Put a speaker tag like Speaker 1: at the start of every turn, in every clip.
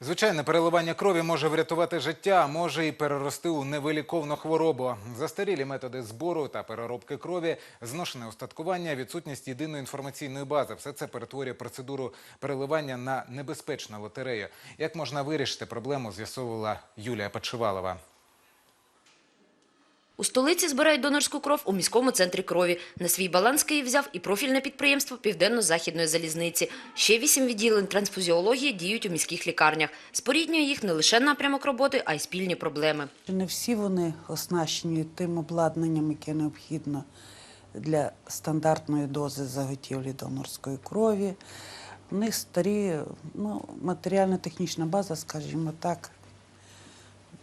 Speaker 1: Звичайне переливання крові може врятувати життя, може і перерости у невиліковну хворобу. Застарілі методи збору та переробки крові, зношене устаткування, відсутність єдиної інформаційної бази. Все це перетворює процедуру переливання на небезпечну лотерею. Як можна вирішити проблему, з'ясовувала Юлія Почивалова.
Speaker 2: У столиці збирають донорську кров у міському центрі крові. На свій баланс Київ взяв і профільне підприємство Південно-Західної залізниці. Ще вісім відділень трансфузіології діють у міських лікарнях. Споріднює їх не лише напрямок роботи, а й спільні проблеми.
Speaker 3: Не всі вони оснащені тим обладнанням, яке необхідно для стандартної дози заготівлі донорської крові. У них старі, ну, матеріально-технічна база, скажімо так,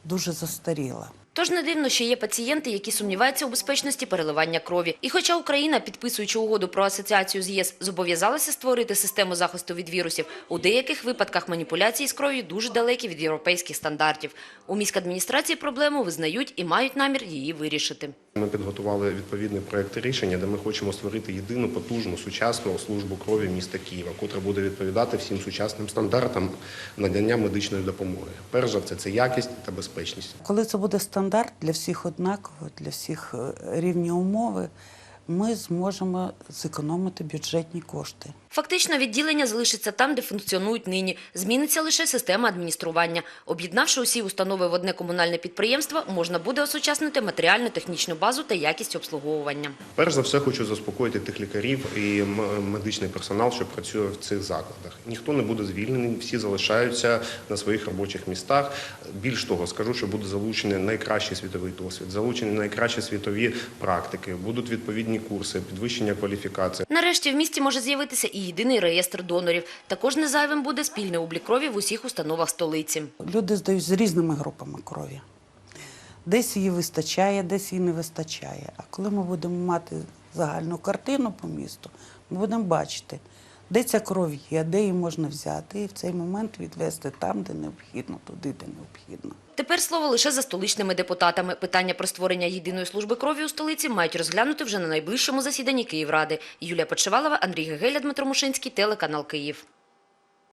Speaker 3: дуже застаріла.
Speaker 2: Тож не дивно, що є пацієнти, які сумніваються у безпечності переливання крові. І хоча Україна, підписуючи угоду про асоціацію з ЄС, зобов'язалася створити систему захисту від вірусів, у деяких випадках маніпуляції з кров'ю дуже далекі від європейських стандартів. У міськадміністрації проблему визнають і мають намір її вирішити.
Speaker 4: Ми підготували відповідний проект рішення, де ми хочемо створити єдину потужну сучасну службу крові міста Києва, котра буде відповідати всім сучасним стандартам надання медичної допомоги. Перш за все, це якість та безпечність.
Speaker 3: Коли це буде стандарт для всіх однаково, для всіх е, рівні умови, ми зможемо зекономити бюджетні кошти.
Speaker 2: Фактично, відділення залишиться там, де функціонують нині. Зміниться лише система адміністрування. Об'єднавши усі установи в одне комунальне підприємство, можна буде осучаснити матеріально-технічну базу та якість обслуговування.
Speaker 4: Перш за все, хочу заспокоїти тих лікарів і медичний персонал, що працює в цих закладах. Ніхто не буде звільнений, всі залишаються на своїх робочих містах. Більш того, скажу, що буде залучений найкращий світовий досвід, залучені найкращі світові практики, будуть відповідні курси, підвищення кваліфікації.
Speaker 2: Нарешті в місті може з'явитися і єдиний реєстр донорів. Також незайвим буде спільний облік крові в усіх установах столиці.
Speaker 3: Люди здають з різними групами крові. Десь її вистачає, десь її не вистачає. А коли ми будемо мати загальну картину по місту, ми будемо бачити, де ця кров є, де її можна взяти, і в цей момент відвести там, де необхідно, туди, де необхідно.
Speaker 2: Тепер слово лише за столичними депутатами. Питання про створення єдиної служби крові у столиці мають розглянути вже на найближчому засіданні Київради. Юлія Почивалова, Андрій Гегеля, Дмитро Мушинський, телеканал Київ.